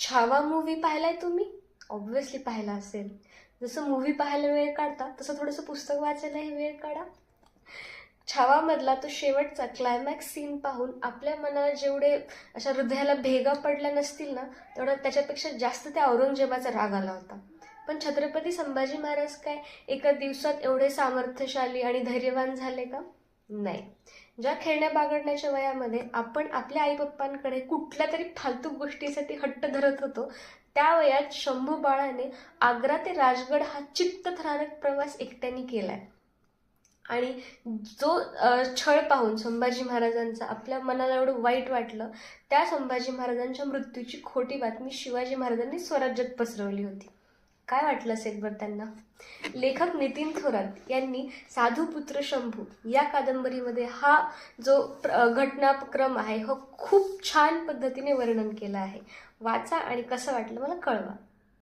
Chhava movie पाहिलाय तुम्ही? Obviously पाहिला असेल. जसं मूवी पाहायला वेळ काढता तसं थोडंसं पुस्तक वाचायलाही वेळ काढा. छावामधला तो शेवटचा क्लायमॅक्स सीन पाहून आपल्या मनाला जेवढे अशा हृदयाला भेगा पडल्या नसतील ना तेवढा त्याच्यापेक्षा जास्त त्या औरंगजेबाचा राग आला होता. पण छत्रपती संभाजी महाराज काय एका दिवसात एवढे सामर्थ्यशाली आणि धैर्यवान झाले का? नाही. ज्या खेळण्या बागडण्याच्या वयामध्ये आपण आपल्या आईपप्पांकडे कुठल्या तरी फालतू गोष्टीसाठी हट्ट धरत होतो त्या वयात शंभू बाळाने आग्रा ते राजगड हा चित्तथरारक प्रवास एकट्याने केलाय. आणि जो छळ पाहून संभाजी महाराजांचा आपल्या मनाला एवढं वाईट वाटलं त्या संभाजी महाराजांच्या मृत्यूची खोटी बातमी शिवाजी महाराजांनी स्वराज्यात पसरवली होती. काय वाटलं असेल बरं त्यांना? लेखक नितीन थोरात यांनी साधुपुत्र शंभू या कादंबरीमध्ये हा जो प्र- घटनाक्रम आहे हो खूप छान पद्धतीने वर्णन केला आहे. वाचा आणि कसं वाटलं मला कळवा.